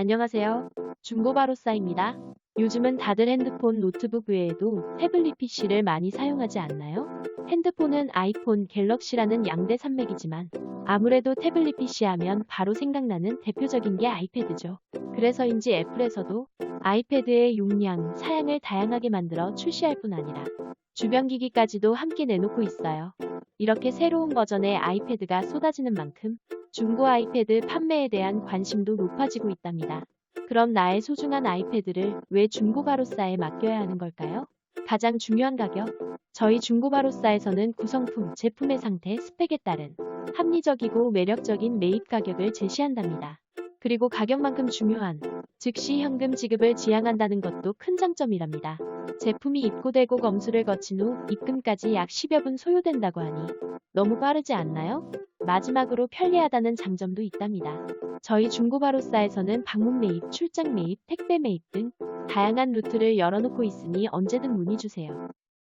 안녕하세요. 중고바로싸입니다. 요즘은 다들 핸드폰, 노트북 외에도 태블릿 PC를 많이 사용하지 않나요? 핸드폰은 아이폰, 갤럭시라는 양대 산맥이지만 아무래도 태블릿 PC 하면 바로 생각나는 대표적인 게 아이패드죠. 그래서인지 애플에서도 아이패드의 용량, 사양을 다양하게 만들어 출시할 뿐 아니라 주변 기기까지도 함께 내놓고 있어요. 이렇게 새로운 버전의 아이패드가 쏟아지는 만큼 중고 아이패드 판매에 대한 관심도 높아지고 있답니다. 그럼 나의 소중한 아이패드를 왜 중고바로싸에 맡겨야 하는 걸까요? 가장 중요한 가격. 저희 중고바로싸에서는 구성품, 제품의 상태, 스펙에 따른 합리적이고 매력적인 매입 가격을 제시한답니다. 그리고 가격만큼 중요한 즉시 현금 지급을 지향한다는 것도 큰 장점이랍니다. 제품이 입고되고 검수를 거친 후 입금까지 약 10여 분 소요된다고 하니 너무 빠르지 않나요? 마지막으로 편리하다는 장점도 있답니다. 저희 중고바로싸에서는 방문 매입, 출장 매입, 택배 매입 등 다양한 루트를 열어놓고 있으니 언제든 문의 주세요.